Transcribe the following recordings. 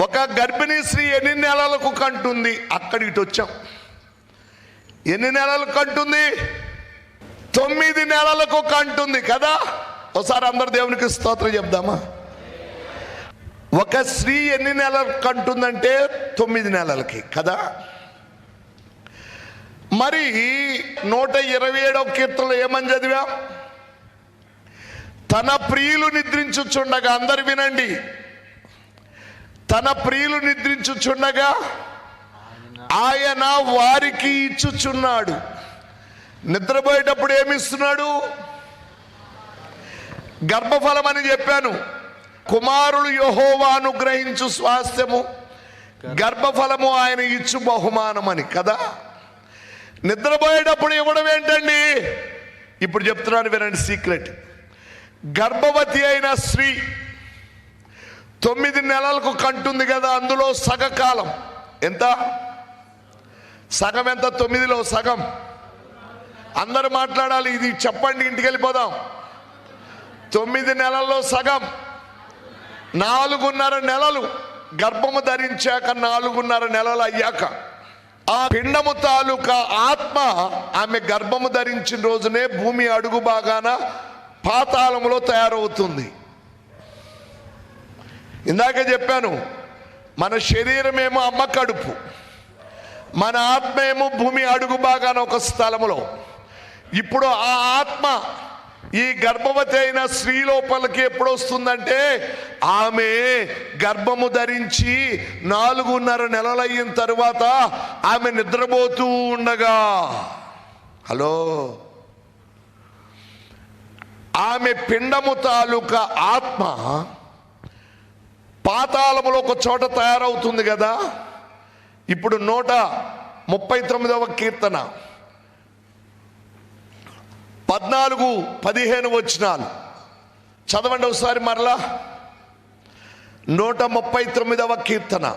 ఒక గర్భిణీ స్త్రీ ఎన్ని నెలలకు కంటుంది? అక్కడి ఇటు వచ్చాం. ఎన్ని నెలలకు కంటుంది? తొమ్మిది నెలలకు కంటుంది కదా? ఒకసారి అందరు దేవునికి స్తోత్రం చెప్దామా? ఒక స్త్రీ ఎన్ని నెలలకు కంటుందంటే తొమ్మిది నెలలకి కదా? మరి నూట ఇరవై ఏడవ కీర్తనలో ఏమని చదివా? తన ప్రియులు నిద్రించుచుండగా అందరు వినండి. తన ప్రియులు నిద్రించుచుండగా ఆయన వారికి ఇచ్చుచున్నాడు. నిద్రపోయేటప్పుడు ఏమిస్తున్నాడు గర్భఫలం అని చెప్పాను. కుమారులు యహోవా అనుగ్రహించు స్వాస్థ్యము. గర్భఫలము ఆయన ఇచ్చు బహుమానం అని కదా? నిద్రపోయేటప్పుడు ఇవ్వడం ఏంటండి? ఇప్పుడు చెప్తున్నాను వినండి సీక్రెట్. గర్భవతి అయిన స్త్రీ తొమ్మిది నెలలకు కంటుంది కదా అందులో సగకాలం. ఎంత? సగం ఎంత? తొమ్మిదిలో సగం. అందరూ మాట్లాడాలి ఇది చెప్పండి ఇంటికి వెళ్ళిపోదాం తొమ్మిది నెలల్లో సగం. నాలుగున్నర నెలలు గర్భము ధరించాక నాలుగున్నర నెలలు అయ్యాక ఆ పిండము తాలూకా ఆత్మ ఆమె గర్భము ధరించిన రోజునే భూమి అడుగు బాగాన పాతాళములో తయారవుతుంది. ఇందాక చెప్పాను మన శరీరమేమో అమ్మ కడుపు మన ఆత్మ ఏమో భూమి అడుగు బాగాన ఒక స్థలములో. ఇప్పుడు ఆ ఆత్మ ఈ గర్భవతి అయిన స్త్రీ లోపలికి ఎప్పుడు వస్తుందంటే ఆమె గర్భము ధరించి నాలుగున్నర నెలలైన తర్వాత ఆమె నిద్రపోతూ ఉండగా. హలో? ఆమె పిండము తాలూకా ఆత్మ పాతాళములో ఒక చోట తయారవుతుంది కదా? ఇప్పుడు నూట ముప్పై తొమ్మిదవ కీర్తన. పద్నాలుగు పదిహేను వచ్చినాలు చదవండి ఒకసారి మరలా. నూట ముప్పై తొమ్మిదవ కీర్తన.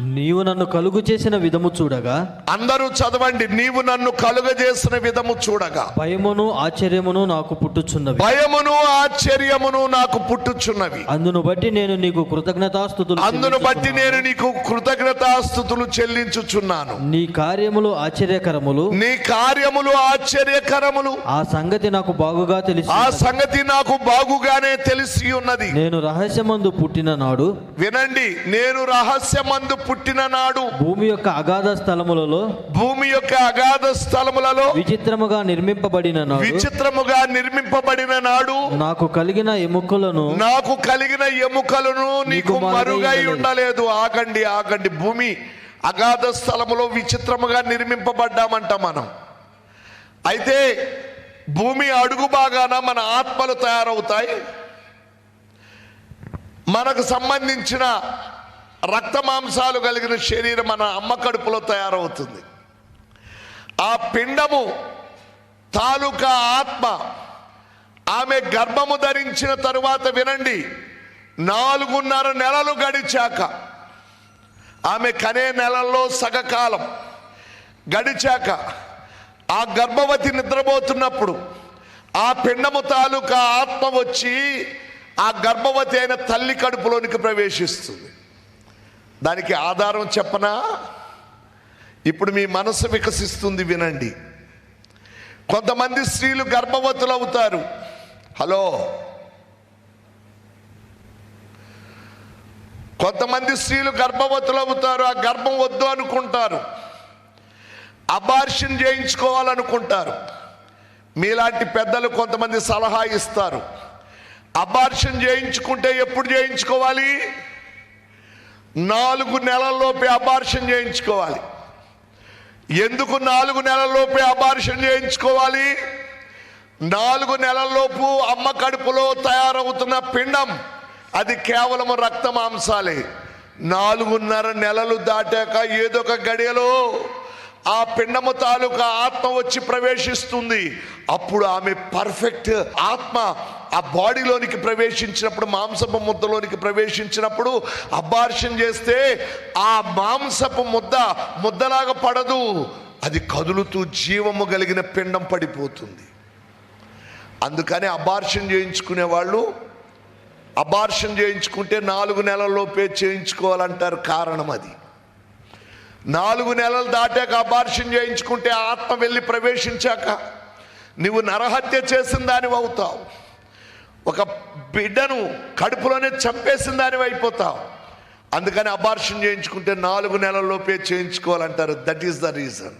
నీవు నన్ను కలుగు చేసిన విధము చూడగా అందరూ చదవండి నీవు నన్ను కలుగజేసిన విధము చూడగా. భయమును ఆశ్చర్యమును నాకు పుట్టుచున్నవి. భయమును ఆశ్చర్యమును నాకు పుట్టుచున్నవి. అందును బట్టి నేను నీకు కృతజ్ఞతాస్థుతులు అందును బట్టి. నేను నీకు కృతజ్ఞతాస్థుతులు చెల్లించుచున్నాను. నీ కార్యములు ఆశ్చర్యకరములు. నీ కార్యములు ఆశ్చర్యకరములు. ఆ సంగతి నాకు బాగుగా తెలిసి ఆ సంగతి నాకు బాగుగానే తెలిసి ఉన్నది. నేను రహస్యమందు పుట్టిన నాడు వినండి నేను రహస్యమందు పుట్టిన నాడు భూమి యొక్క అగాధ స్థలములలో భూమి యొక్క అగాధ స్థలములలో విచిత్రముగా నిర్మింపబడిన నాడు విచిత్రముగా నిర్మింపబడిన నాడు నాకు కలిగిన ఎముకలను నాకు కలిగిన ఎముకలను నీకు మరుగై. ఉండలేదు. ఆగండి ఆగండి. భూమి అగాధ స్థలములో విచిత్రముగా నిర్మింపబడ్డామంట మనం. అయితే భూమి అడుగు బాగాన మన ఆత్మలు తయారవుతాయి. మనకు సంబంధించిన రక్త మాంసాలు కలిగిన శరీరం మన అమ్మ కడుపులో తయారవుతుంది. ఆ పిండము తాలూకా ఆత్మ ఆమె గర్భము ధరించిన తరువాత వినండి నాలుగున్నర నెలలు గడిచాక ఆమె కనే నెలల్లో సగకాలం గడిచాక ఆ గర్భవతి నిద్రపోతున్నప్పుడు ఆ పిండము తాలూకా ఆత్మ వచ్చి ఆ గర్భవతి అయిన తల్లి కడుపులోనికి ప్రవేశిస్తుంది. దానికి ఆధారం చెప్పనా? ఇప్పుడు మీ మనసు వికసిస్తుంది వినండి. కొంతమంది స్త్రీలు గర్భవతులు అవుతారు. హలో? కొంతమంది స్త్రీలు గర్భవతులు అవుతారు ఆ గర్భం వద్దు అనుకుంటారు. అబార్షన్ చేయించుకోవాలనుకుంటారు. మీలాంటి పెద్దలు కొంతమంది సలహా ఇస్తారు. అబార్షన్ చేయించుకుంటే ఎప్పుడు చేయించుకోవాలి? నాలుగు నెలల్లోపే అబార్షన్ చేయించుకోవాలి. ఎందుకు నాలుగు నెలల్లోపే అబార్షన్ చేయించుకోవాలి? నాలుగు నెలల్లోపు అమ్మ కడుపులో తయారవుతున్న పిండం అది కేవలం రక్త మాంసాలే. నాలుగున్నర నెలలు దాటాక ఏదో ఒక గడియలో ఆ పిండము తాలూకా ఆత్మ వచ్చి ప్రవేశిస్తుంది. అప్పుడు ఆమె పర్ఫెక్ట్ ఆత్మ ఆ బాడీలోనికి ప్రవేశించినప్పుడు మాంసపు ముద్దలోనికి ప్రవేశించినప్పుడు అబార్షన్ చేస్తే ఆ మాంసపు ముద్ద ముద్దలాగా పడదు. అది కదులుతూ జీవము కలిగిన పిండం పడిపోతుంది. అందుకని అబార్షన్ చేయించుకునే వాళ్ళు అబార్షన్ చేయించుకుంటే నాలుగు నెలల్లోపే చేయించుకోవాలంటారు కారణం అది. నాలుగు నెలలు దాటాక అబార్షన్ చేయించుకుంటే ఆత్మ వెళ్ళి ప్రవేశించాక నువ్వు నరహత్య చేసిన దానివి అవుతావు. ఒక బిడ్డను కడుపులోనే చంపేసిన దాని అయిపోతావు అందుకని అబార్షన్ చేయించుకుంటే నాలుగు నెలల్లోపే చేయించుకోవాలంటారు. That is the reason